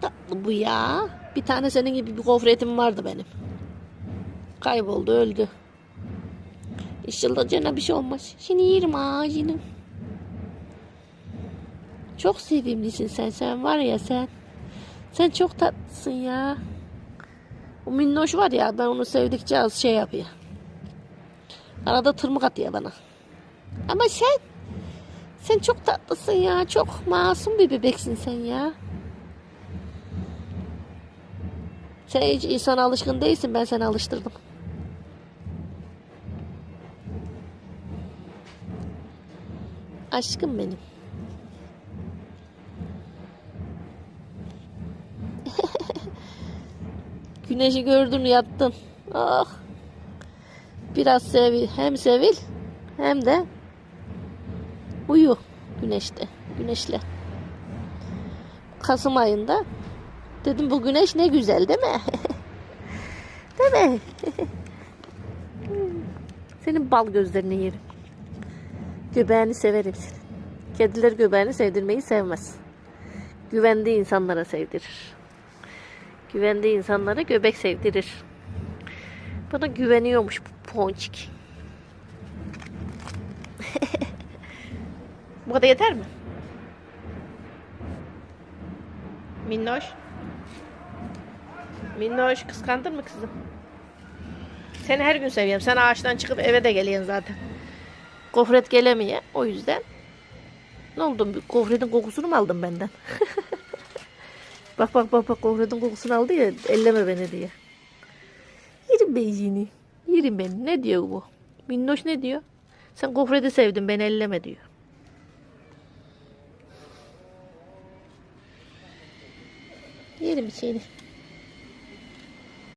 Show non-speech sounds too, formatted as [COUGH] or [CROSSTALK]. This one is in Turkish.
Tatlı bu ya. Bir tane senin gibi bir gofretim vardı benim. Kayboldu öldü. İnşallah cana bir şey olmaz. Şimdi yerim ağacını. Çok sevimlisin sen. Sen var ya sen. Sen çok tatlısın ya. O minnoş var ya ben onu sevdikçe az şey yapıyor. Arada tırmık atıyor bana. Ama sen sen çok tatlısın ya. Çok masum bir bebeksin sen ya. Sen hiç insana alışkın değilsin. Ben seni alıştırdım. Aşkım benim. [LAUGHS] Güneşi gördün yattın. Ah. Biraz sevil, hem sevil hem de uyu güneşte, güneşle. Kasım ayında dedim bu güneş ne güzel değil mi? [LAUGHS] değil mi? [LAUGHS] Senin bal gözlerini yerim. Göbeğini severim seni. Kediler göbeğini sevdirmeyi sevmez. Güvendiği insanlara sevdirir. Güvendiği insanlara göbek sevdirir. Bana güveniyormuş bu ponçik. [LAUGHS] bu kadar yeter mi? Minnoş. Minnoş kıskandın mı kızım? Seni her gün seviyorum. Sen ağaçtan çıkıp eve de geliyorsun zaten. Gofret gelemiyor. O yüzden. Ne oldu? Gofretin kokusunu mu aldın benden? [LAUGHS] bak bak bak bak gofretin kokusunu aldı ya. Elleme beni diye. Yerim yeni. Yerim ben. Ne diyor bu? Minnoş ne diyor? Sen gofreti sevdin beni elleme diyor. Yerim seni.